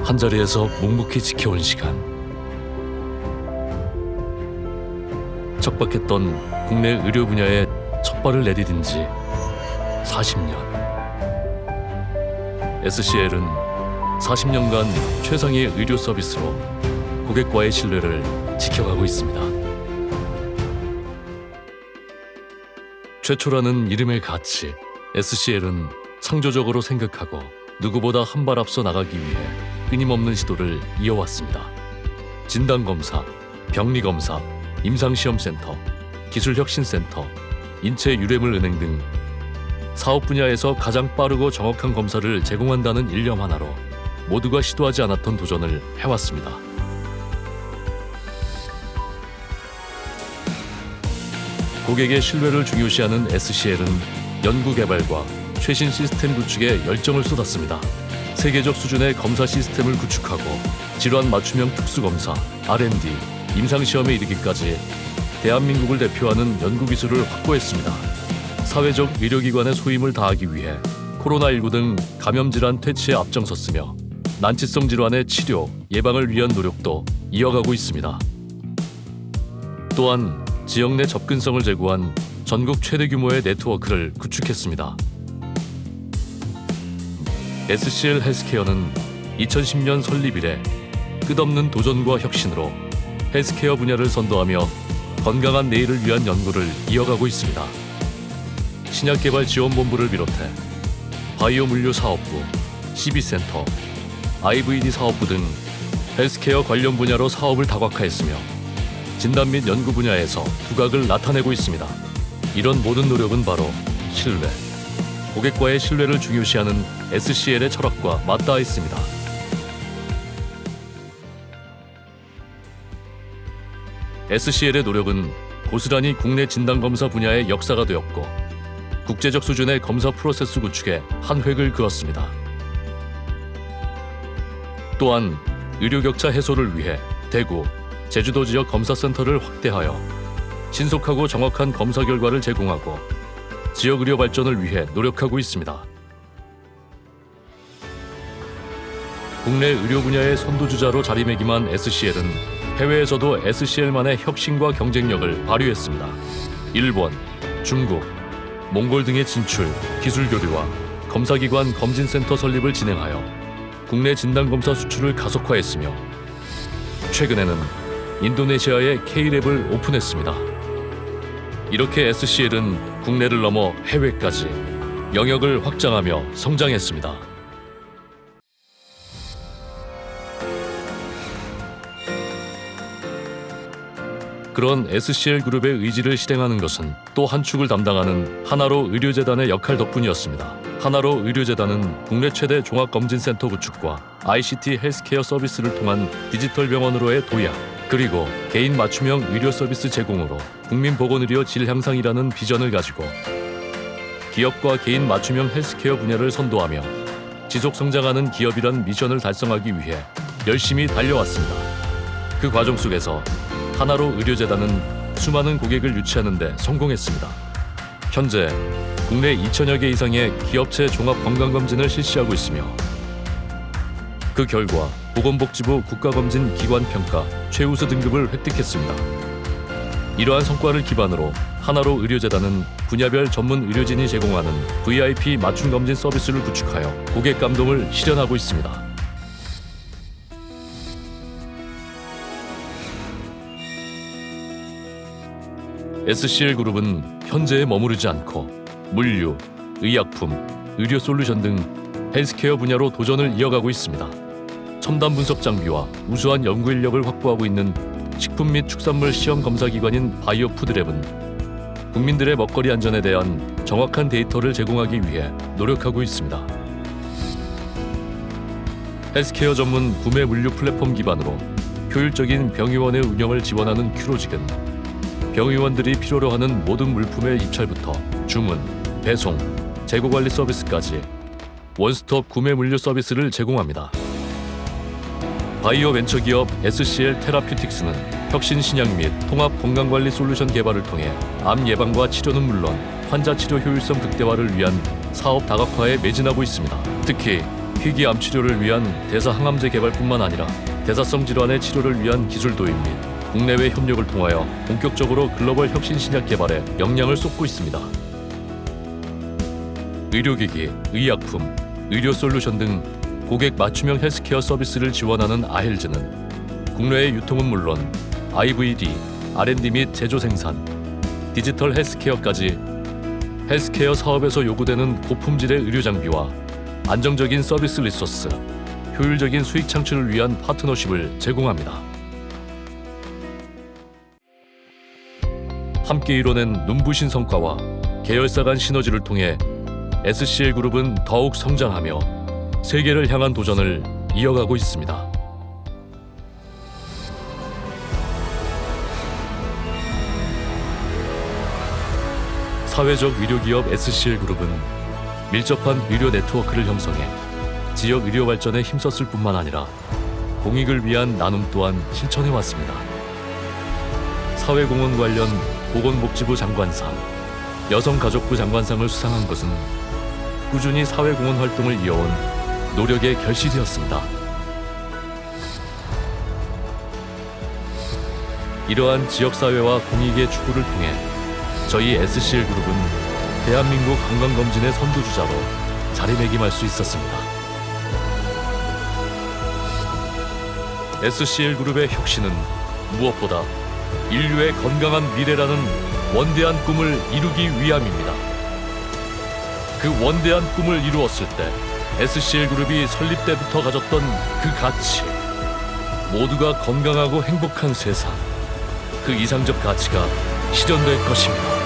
한자리에서 묵묵히 지켜온 시간. 척박했던 국내 의료 분야에 첫 발을 내디딘 지 40년. SCL은 40년간 최상의 의료 서비스로 고객과의 신뢰를 지켜가고 있습니다. 최초라는 이름의 가치, SCL은 창조적으로 생각하고 누구보다 한 발 앞서 나가기 위해 끊임없는 시도를 이어왔습니다. 진단검사, 병리검사, 임상시험센터, 기술혁신센터, 인체유래물은행 등 사업 분야에서 가장 빠르고 정확한 검사를 제공한다는 일념 하나로 모두가 시도하지 않았던 도전을 해왔습니다. 고객의 신뢰를 중요시하는 SCL은 연구 개발과 최신 시스템 구축에 열정을 쏟았습니다. 세계적 수준의 검사 시스템을 구축하고 질환 맞춤형 특수검사, R&D, 임상시험에 이르기까지 대한민국을 대표하는 연구기술을 확보했습니다. 사회적 의료기관의 소임을 다하기 위해 코로나19 등 감염질환 퇴치에 앞장섰으며 난치성 질환의 치료, 예방을 위한 노력도 이어가고 있습니다. 또한 지역 내 접근성을 제고한 전국 최대 규모의 네트워크를 구축했습니다. SCL 헬스케어는 2010년 설립 이래 끝없는 도전과 혁신으로 헬스케어 분야를 선도하며 건강한 내일을 위한 연구를 이어가고 있습니다. 신약개발지원본부를 비롯해 바이오 물류 사업부, CB센터, IVD 사업부 등 헬스케어 관련 분야로 사업을 다각화했으며 진단 및 연구 분야에서 두각을 나타내고 있습니다. 이런 모든 노력은 바로 신뢰, 고객과의 신뢰를 중요시하는 SCL의 철학과 맞닿아 있습니다. SCL의 노력은 고스란히 국내 진단검사 분야의 역사가 되었고 국제적 수준의 검사 프로세스 구축에 한 획을 그었습니다. 또한 의료 격차 해소를 위해 대구, 제주도 지역 검사센터를 확대하여 신속하고 정확한 검사 결과를 제공하고 지역 의료 발전을 위해 노력하고 있습니다. 국내 의료 분야의 선두주자로 자리매김한 SCL은 해외에서도 SCL만의 혁신과 경쟁력을 발휘했습니다. 일본, 중국, 몽골 등의 진출, 기술 교류와 검사기관 검진센터 설립을 진행하여 국내 진단검사 수출을 가속화했으며 최근에는 인도네시아에 K랩을 오픈했습니다. 이렇게 SCL은 국내를 넘어 해외까지 영역을 확장하며 성장했습니다. 그런 SCL 그룹의 의지를 실행하는 것은 또 한 축을 담당하는 하나로 의료재단의 역할 덕분이었습니다. 하나로 의료재단은 국내 최대 종합검진센터 구축과 ICT 헬스케어 서비스를 통한 디지털 병원으로의 도약, 그리고 개인 맞춤형 의료 서비스 제공으로 국민 보건 의료 질 향상이라는 비전을 가지고 기업과 개인 맞춤형 헬스케어 분야를 선도하며 지속 성장하는 기업이란 미션을 달성하기 위해 열심히 달려왔습니다. 그 과정 속에서 하나로 의료재단은 수많은 고객을 유치하는 데 성공했습니다. 현재 국내 2천여 개 이상의 기업체 종합 건강검진을 실시하고 있으며 그 결과 보건복지부 국가검진 기관 평가 최우수 등급을 획득했습니다. 이러한 성과를 기반으로 하나로 의료재단은 분야별 전문 의료진이 제공하는 VIP 맞춤 검진 서비스를 구축하여 고객 감동을 실현하고 있습니다. SCL 그룹은 현재에 머무르지 않고 물류, 의약품, 의료 솔루션 등 헬스케어 분야로 도전을 이어가고 있습니다. 첨단 분석 장비와 우수한 연구 인력을 확보하고 있는 식품 및 축산물 시험 검사 기관인 바이오 푸드랩은 국민들의 먹거리 안전에 대한 정확한 데이터를 제공하기 위해 노력하고 있습니다. 헬스케어 전문 구매 물류 플랫폼 기반으로 효율적인 병의원의 운영을 지원하는 큐로직은 병의원들이 필요로 하는 모든 물품의 입찰부터 주문, 배송, 재고 관리 서비스까지 원스톱 구매 물류 서비스를 제공합니다. 바이오 벤처 기업 SCL 테라퓨틱스는 혁신 신약 및 통합 건강 관리 솔루션 개발을 통해 암 예방과 치료는 물론 환자 치료 효율성 극대화를 위한 사업 다각화에 매진하고 있습니다. 특히 희귀암 치료를 위한 대사항암제 개발뿐만 아니라 대사성 질환의 치료를 위한 기술 도입 및 국내외 협력을 통하여 본격적으로 글로벌 혁신 신약 개발에 역량을 쏟고 있습니다. 의료기기, 의약품, 의료 솔루션 등 고객 맞춤형 헬스케어 서비스를 지원하는 아헬즈는 국내의 유통은 물론 IVD, R&D 및 제조 생산, 디지털 헬스케어까지 헬스케어 사업에서 요구되는 고품질의 의료 장비와 안정적인 서비스 리소스, 효율적인 수익 창출을 위한 파트너십을 제공합니다. 함께 이뤄낸 눈부신 성과와 계열사 간 시너지를 통해 SCL 그룹은 더욱 성장하며 세계를 향한 도전을 이어가고 있습니다. 사회적 의료기업 SCL 그룹은 밀접한 의료 네트워크를 형성해 지역 의료 발전에 힘썼을 뿐만 아니라 공익을 위한 나눔 또한 실천해 왔습니다. 사회공헌 관련 보건복지부 장관상, 여성가족부 장관상을 수상한 것은 꾸준히 사회공헌 활동을 이어온 노력의 결실이었습니다. 이러한 지역사회와 공익의 추구를 통해 저희 SCL 그룹은 대한민국 건강검진의 선두주자로 자리매김할 수 있었습니다. SCL 그룹의 혁신은 무엇보다 인류의 건강한 미래라는 원대한 꿈을 이루기 위함입니다. 그 원대한 꿈을 이루었을 때 SCL 그룹이 설립 때부터 가졌던 그 가치, 모두가 건강하고 행복한 세상, 그 이상적 가치가 실현될 것입니다.